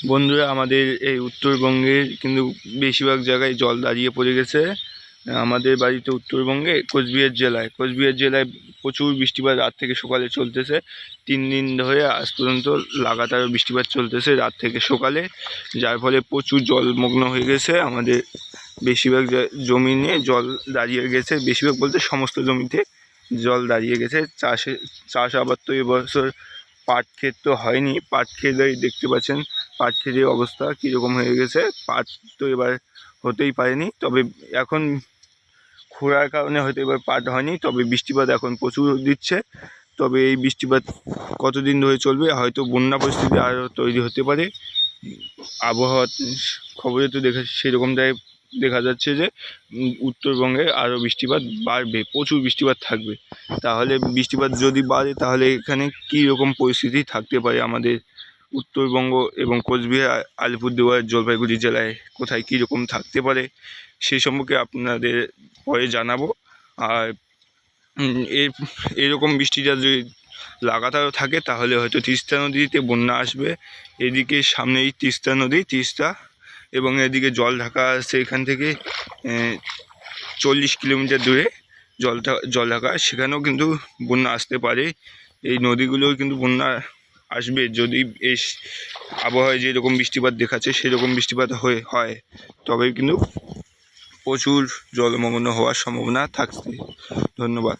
বন্ধুরা, আমাদের এই উত্তরবঙ্গের কিন্তু বেশিরভাগ জায়গায় জল দাঁড়িয়ে পড়ে গেছে। আমাদের বাড়িতে উত্তরবঙ্গে কোচবিহার জেলায় কোচবিহার জেলায় প্রচুর বৃষ্টিপাত রাত থেকে সকালে চলতেছে। তিন দিন ধরে আজ পর্যন্ত লাগাতার বৃষ্টিপাত চলতেছে রাত থেকে সকালে, যার ফলে প্রচুর জলমগ্ন হয়ে গেছে। আমাদের বেশিরভাগ জমি নিয়ে জল দাঁড়িয়ে গেছে। বেশিরভাগ বলতে সমস্ত জমিতে জল দাঁড়িয়ে গেছে। চাষে চাষ আবাদ তো এবছর পাট ক্ষেত তো হয়নি, পাট ক্ষেতেই দেখতে পাচ্ছেন, পাট ক্ষেতের অবস্থা কীরকম হয়ে গেছে, পাট তো এবার হতেই পারেনি, তবে এখন খোঁড়ার কারণে হয়তো এবার পাট হয়নি, তবে বৃষ্টিপাত এখন প্রচুর দিচ্ছে, তবে এই বৃষ্টিপাত কতদিন ধরে চলবে, হয়তো বন্যা পরিস্থিতি আরও তৈরি হতে পারে আবহাওয়া খবরে তো দেখা, সেরকমটাই দেখা যাচ্ছে যে উত্তরবঙ্গে আরও বৃষ্টিপাত বাড়বে, প্রচুর বৃষ্টিপাত থাকবে। তাহলে বৃষ্টিপাত যদি বাড়ে, তাহলে এখানে কী রকম পরিস্থিতি থাকতে পারে আমাদের উত্তরবঙ্গ এবং কোচবিহার আলিপুরদুয়ার, জলপাইগুড়ি জেলায়? কোথায় কী রকম থাকতে পারে? সেই সম্পর্কে আপনাদের পরে জানাব। আর এর, এরকম বৃষ্টিটা যদি লাগাতার থাকে, তাহলে হয়তো তিস্তা নদীতে বন্যা আসবে। এদিকে সামনেই তিস্তা নদী, তিস্তা এবং এদিকে জল ঢাকা আছে এখান থেকে চল্লিশ কিলোমিটার দূরে জল জল ঢাকা। সেখানেও কিন্তু বন্যা আসতে পারে। এই নদীগুলোও কিন্তু বন্যা আসবে যদি এই আবহাওয়ায় যেরকম বৃষ্টিপাত দেখাচ্ছে সেরকম বৃষ্টিপাত হয়ে, হয়। তবে কিন্তু প্রচুর জলমগ্ন হওয়ার সম্ভাবনা থাকছে। ধন্যবাদ।